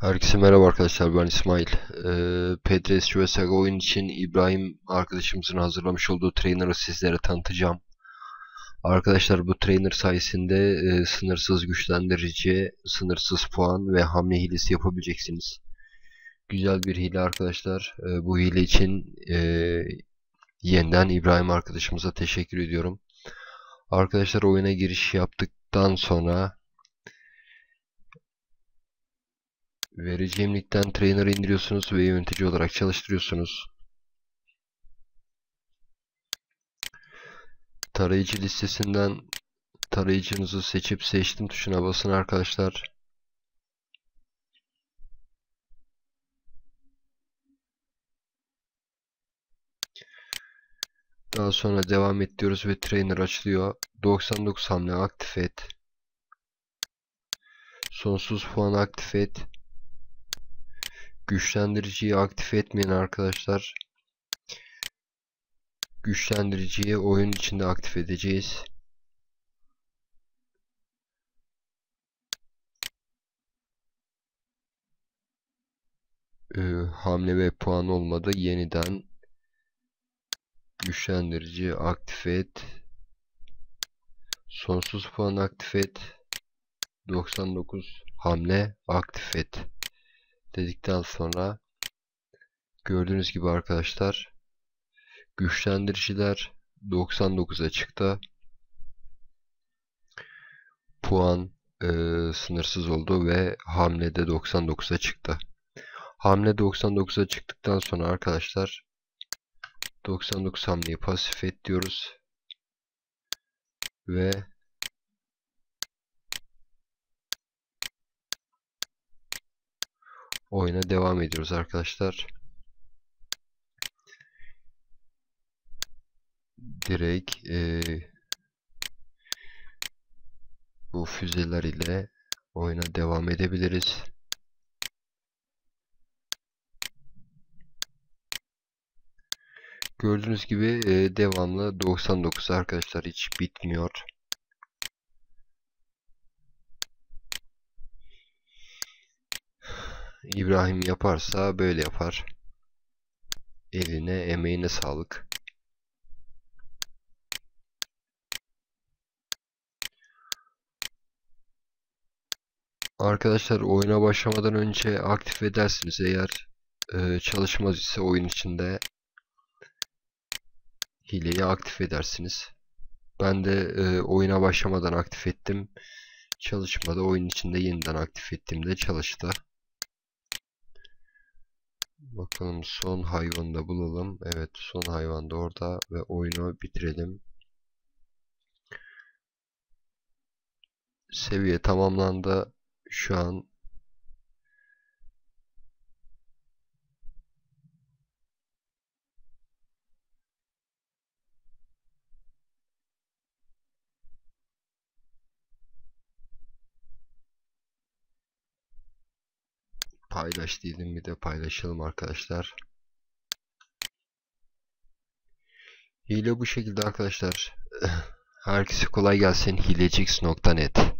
Herkese merhaba arkadaşlar ben İsmail. Ee, ve Saga oyun için İbrahim arkadaşımızın hazırlamış olduğu trainer'ı sizlere tanıtacağım. Arkadaşlar bu trainer sayesinde e, sınırsız güçlendirici, sınırsız puan ve hamle hilesi yapabileceksiniz. Güzel bir hile arkadaşlar. E, bu hile için e, yeniden İbrahim arkadaşımıza teşekkür ediyorum. Arkadaşlar oyuna giriş yaptıktan sonra Vereceğim linkten trainer'ı indiriyorsunuz ve yönetici olarak çalıştırıyorsunuz. Tarayıcı listesinden tarayıcınızı seçip seçtim tuşuna basın arkadaşlar. Daha sonra devam et diyoruz ve trainer açılıyor. 99 hamle aktif et. Sonsuz puan aktif et. Güçlendiriciyi aktif etmeyin arkadaşlar. Güçlendiriciyi oyun içinde aktif edeceğiz. Ee, hamle ve puan olmadı. Yeniden güçlendirici aktif et. Sonsuz puan aktif et. 99 hamle aktif et dedikten sonra gördüğünüz gibi arkadaşlar güçlendiriciler 99'a çıktı. Puan e, sınırsız oldu ve hamlede 99'a çıktı. Hamle 99'a çıktıktan sonra arkadaşlar 99 hamleyi pasif et diyoruz. Ve oyuna devam ediyoruz arkadaşlar. Direkt e, bu füzeler ile oyuna devam edebiliriz. Gördüğünüz gibi e, devamlı 99 arkadaşlar hiç bitmiyor. İbrahim yaparsa böyle yapar. Eline, emeğine sağlık. Arkadaşlar oyuna başlamadan önce aktif edersiniz eğer e, çalışmaz ise oyun içinde hileyi aktif edersiniz. Ben de e, oyuna başlamadan aktif ettim. Çalışmadı. Oyun içinde yeniden aktif ettiğimde çalıştı. Bakalım son hayvanı da bulalım. Evet son hayvan da orada ve oyunu bitirelim. Seviye tamamlandı. Şu an paylaş diyelim bir de paylaşalım arkadaşlar. Hile bu şekilde arkadaşlar. Herkese kolay gelsin. Hilecix.net